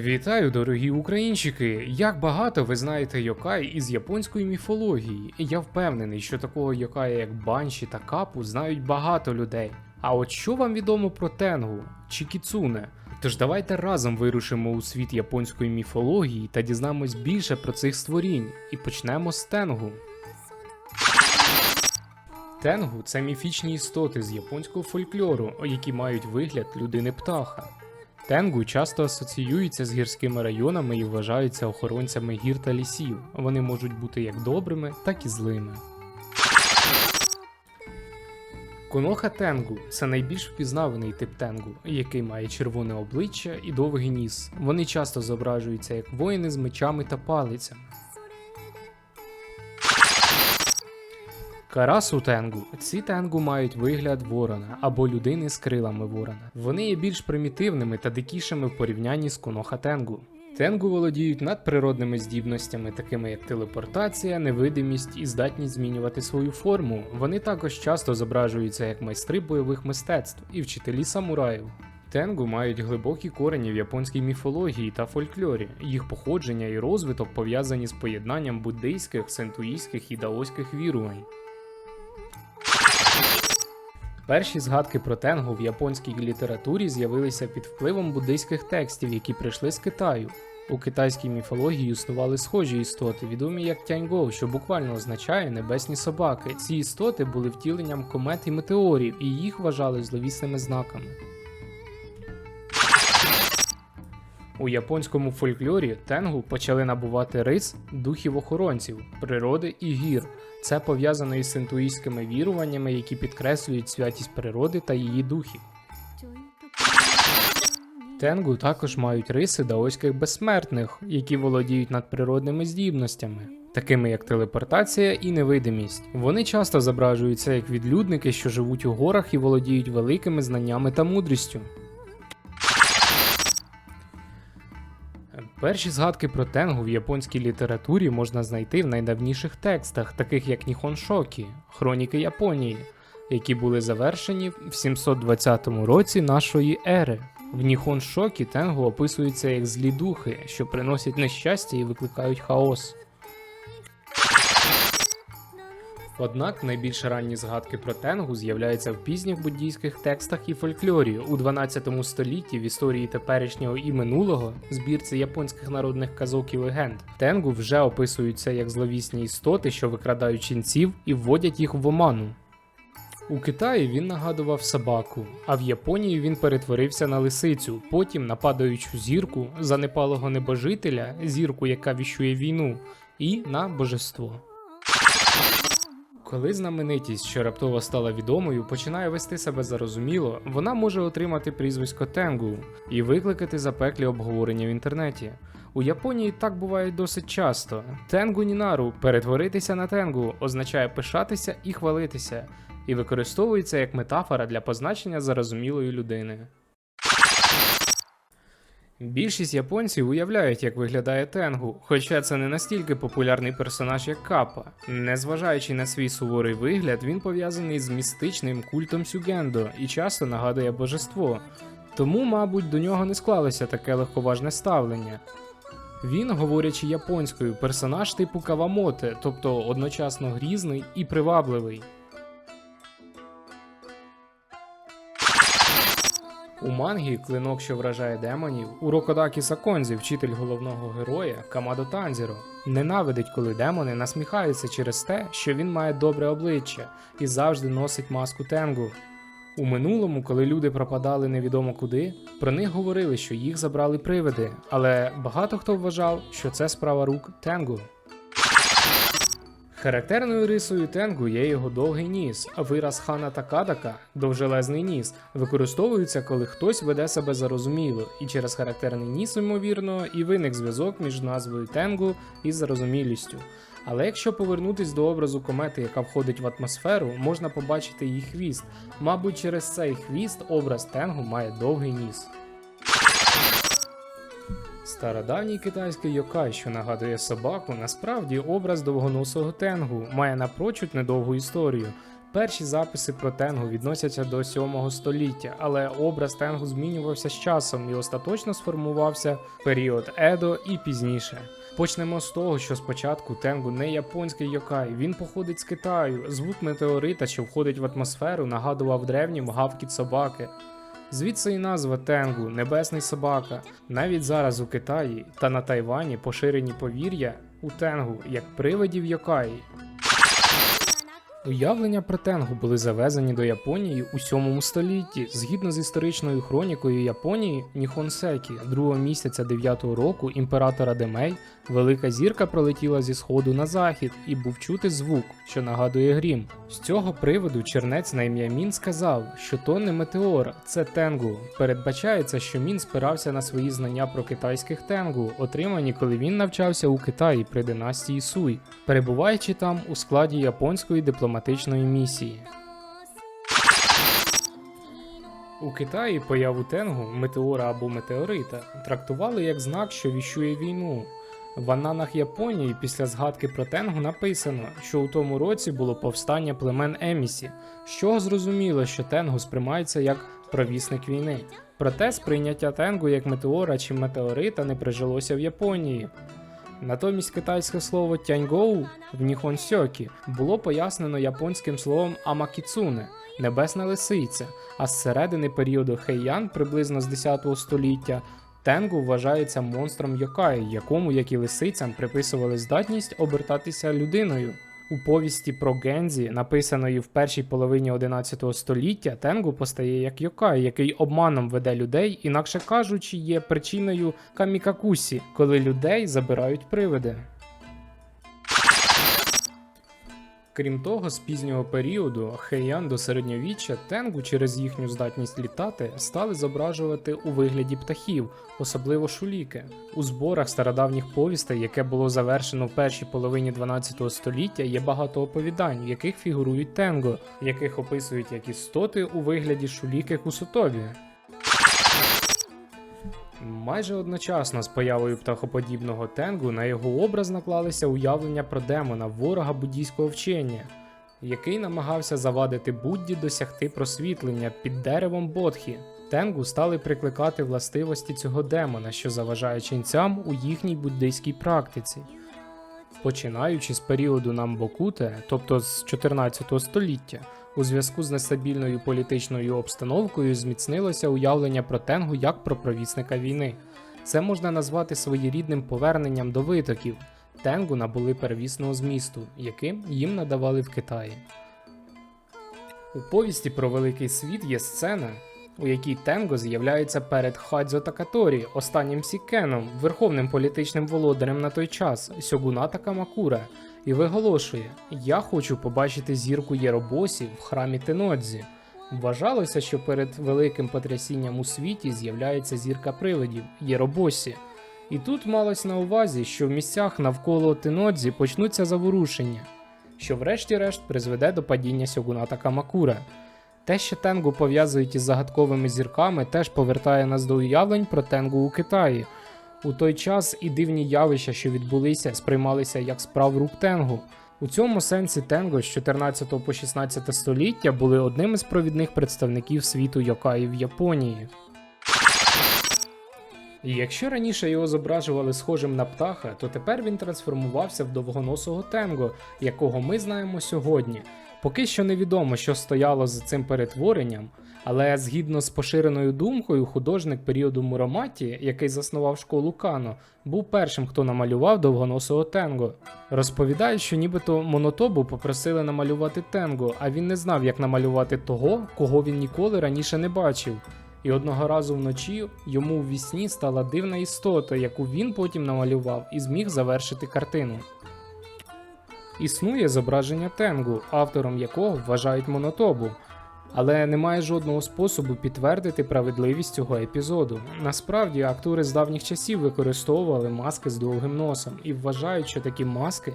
Вітаю, дорогі українчики! Як багато ви знаєте йокай із японської міфології. І Я впевнений, що такого йокая, як банші та капу, знають багато людей. А от що вам відомо про тенгу чи кіцуне? Тож давайте разом вирушимо у світ японської міфології та дізнаємось більше про цих створінь. І почнемо з тенгу. Тенгу це міфічні істоти з японського фольклору, які мають вигляд людини птаха. Тенгу часто асоціюються з гірськими районами і вважаються охоронцями гір та лісів. Вони можуть бути як добрими, так і злими. Коноха тенгу це найбільш впізнаваний тип тенгу, який має червоне обличчя і довгий ніс. Вони часто зображуються як воїни з мечами та палицями. Карасу тенгу. Ці тенгу мають вигляд ворона або людини з крилами ворона. Вони є більш примітивними та дикішими в порівнянні з коноха тенгу. Тенгу володіють надприродними здібностями, такими як телепортація, невидимість і здатність змінювати свою форму. Вони також часто зображуються як майстри бойових мистецтв і вчителі самураїв. Тенгу мають глибокі корені в японській міфології та фольклорі. Їх походження і розвиток пов'язані з поєднанням буддийських, синтуїстських і даоських вірувань. Перші згадки про тенгу в японській літературі з'явилися під впливом буддийських текстів, які прийшли з Китаю. У китайській міфології існували схожі істоти, відомі як Тяньго, що буквально означає небесні собаки. Ці істоти були втіленням комет і метеорів, і їх вважали зловісними знаками. У японському фольклорі тенгу почали набувати рис духів охоронців, природи і гір. Це пов'язано із синтуїстськими віруваннями, які підкреслюють святість природи та її духів. Тенгу також мають риси даоських безсмертних, які володіють надприродними здібностями, такими як телепортація і невидимість. Вони часто зображуються як відлюдники, що живуть у горах і володіють великими знаннями та мудрістю. Перші згадки про тенгу в японській літературі можна знайти в найдавніших текстах, таких як Ніхон Шокі, Хроніки Японії, які були завершені в 720 році нашої ери. В Ніхон Шокі тенгу описується як злі духи, що приносять нещастя і викликають хаос. Однак найбільш ранні згадки про тенгу з'являються в пізніх буддійських текстах і фольклорі у 12 столітті в історії теперішнього і минулого збірці японських народних казок і легенд. Тенгу вже описуються як зловісні істоти, що викрадають ченців і вводять їх в оману. У Китаї він нагадував собаку, а в Японії він перетворився на лисицю, потім на падаючу зірку, занепалого небожителя, зірку, яка віщує війну, і на божество. Коли знаменитість, що раптово стала відомою, починає вести себе зарозуміло, вона може отримати прізвисько Тенгу і викликати запеклі обговорення в інтернеті. У Японії так буває досить часто. Тенгу Нінару перетворитися на тенгу означає пишатися і хвалитися, і використовується як метафора для позначення зарозумілої людини. Більшість японців уявляють, як виглядає Тенгу, хоча це не настільки популярний персонаж, як Капа. Незважаючи на свій суворий вигляд, він пов'язаний з містичним культом Сюгендо і часто нагадує божество. Тому, мабуть, до нього не склалося таке легковажне ставлення. Він, говорячи японською, персонаж типу Кавамоте, тобто одночасно грізний і привабливий. У мангі клинок, що вражає демонів, у Рокодакі Саконзі, вчитель головного героя Камадо Танзіро, ненавидить, коли демони насміхаються через те, що він має добре обличчя і завжди носить маску Тенгу. У минулому, коли люди пропадали невідомо куди, про них говорили, що їх забрали привиди, але багато хто вважав, що це справа рук Тенгу. Характерною рисою тенгу є його довгий ніс, а вираз хана Такадака довжелезний ніс використовується, коли хтось веде себе зарозуміло, і через характерний ніс, ймовірно, і виник зв'язок між назвою тенгу і зарозумілістю. Але якщо повернутись до образу комети, яка входить в атмосферу, можна побачити її хвіст. Мабуть, через цей хвіст образ тенгу має довгий ніс. Стародавній китайський йокай, що нагадує собаку, насправді образ довгоносого тенгу, має напрочуд недовгу історію. Перші записи про тенгу відносяться до 7 століття, але образ тенгу змінювався з часом і остаточно сформувався в період Едо і пізніше. Почнемо з того, що спочатку тенгу не японський йокай, він походить з Китаю. Звук метеорита, що входить в атмосферу, нагадував древнім гавкіт собаки. Звідси і назва тенгу небесний собака. Навіть зараз у Китаї та на Тайвані поширені повір'я у тенгу як привидів йокаї. Уявлення про тенгу були завезені до Японії у 7 столітті. Згідно з історичною хронікою Японії Ніхонсекі, 2 місяця 9 року імператора Демей, велика зірка пролетіла зі сходу на захід і був чути звук, що нагадує грім. З цього приводу чернець на ім'я Мін сказав, що то не метеор, це тенгу. Передбачається, що Мін спирався на свої знання про китайських тенгу, отримані, коли він навчався у Китаї при династії Суй, перебуваючи там у складі японської дипломатичної місії. У Китаї появу тенгу, метеора або метеорита, трактували як знак, що віщує війну. В ананах Японії після згадки про тенгу написано, що у тому році було повстання племен Емісі, з чого зрозуміло, що тенгу сприймається як провісник війни. Проте сприйняття тенгу як метеора чи метеорита не прижилося в Японії. Натомість китайське слово тяньгоу в Ніхонсьокі було пояснено японським словом амакіцуне небесна лисиця, а з середини періоду Хейян, приблизно з 10 століття, Тенгу вважається монстром Йокаї, якому, як і лисицям, приписували здатність обертатися людиною. У повісті про Гензі, написаної в першій половині 11 століття, Тенгу постає як Йокай, який обманом веде людей, інакше кажучи, є причиною камікакусі, коли людей забирають привиди. Крім того, з пізнього періоду Хейян до середньовіччя тенгу через їхню здатність літати стали зображувати у вигляді птахів, особливо шуліки. У зборах стародавніх повістей, яке було завершено в першій половині 12 століття, є багато оповідань, в яких фігурують тенго, яких описують як істоти у вигляді шуліки кусутові. Майже одночасно з появою птахоподібного тенгу на його образ наклалися уявлення про демона, ворога буддійського вчення, який намагався завадити Будді досягти просвітлення під деревом Бодхі. Тенгу стали прикликати властивості цього демона, що заважає ченцям у їхній буддийській практиці. Починаючи з періоду Намбокуте, тобто з 14 століття, у зв'язку з нестабільною політичною обстановкою зміцнилося уявлення про тенгу як про провісника війни. Це можна назвати своєрідним поверненням до витоків. Тенгу набули первісного змісту, яким їм надавали в Китаї. У повісті про великий світ є сцена, у якій Тенго з'являється перед Хадзо Такаторі, останнім сікеном, верховним політичним володарем на той час, Сьогуната Камакура, і виголошує: Я хочу побачити зірку Єробосі в храмі Тенодзі. Вважалося, що перед великим потрясінням у світі з'являється зірка привидів Єробосі. І тут малось на увазі, що в місцях навколо Тенодзі почнуться заворушення, що врешті-решт призведе до падіння Сьогуната Камакура. Те, що тенгу пов'язують із загадковими зірками, теж повертає нас до уявлень про тенгу у Китаї. У той час і дивні явища, що відбулися, сприймалися як справ рук тенгу. У цьому сенсі тенго з 14 по 16 століття були одним із провідних представників світу Йокаї в Японії. Якщо раніше його зображували схожим на птаха, то тепер він трансформувався в довгоносого тенго, якого ми знаємо сьогодні. Поки що невідомо, що стояло за цим перетворенням, але згідно з поширеною думкою, художник періоду Мураматі, який заснував школу Кано, був першим, хто намалював довгоносого тенго. Розповідають, що нібито Монотобу попросили намалювати тенго, а він не знав, як намалювати того, кого він ніколи раніше не бачив. І одного разу вночі йому в вісні стала дивна істота, яку він потім намалював і зміг завершити картину. Існує зображення тенгу, автором якого вважають монотобу, але немає жодного способу підтвердити праведливість цього епізоду. Насправді, актори з давніх часів використовували маски з довгим носом і вважають, що такі маски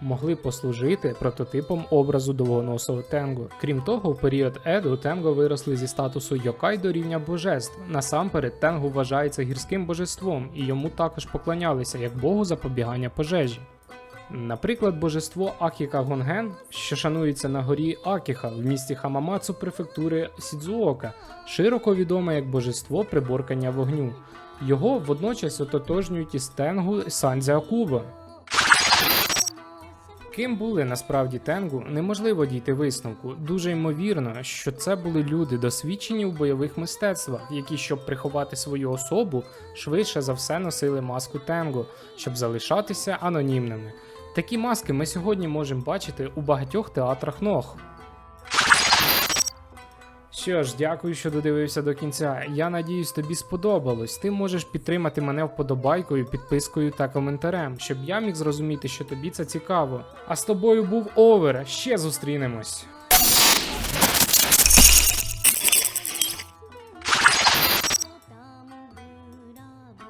могли послужити прототипом образу довгоносого тенгу. Крім того, в період Еду тенго виросли зі статусу йокай до рівня божеств. Насамперед, тенгу вважається гірським божеством, і йому також поклонялися як богу запобігання пожежі. Наприклад, божество Акіка Гонген, що шанується на горі Акіха в місті Хамамацу префектури Сідзуока, широко відоме як божество приборкання вогню. Його водночас ототожнюють із Тенгу Сандзя Акуба. Ким були насправді Тенгу, неможливо дійти висновку. Дуже ймовірно, що це були люди, досвідчені у бойових мистецтвах, які, щоб приховати свою особу, швидше за все носили маску Тенгу, щоб залишатися анонімними. Такі маски ми сьогодні можемо бачити у багатьох театрах ног. Що ж, дякую, що додивився до кінця. Я надіюсь, тобі сподобалось. Ти можеш підтримати мене вподобайкою, підпискою та коментарем, щоб я міг зрозуміти, що тобі це цікаво. А з тобою був Овер. Ще зустрінемось.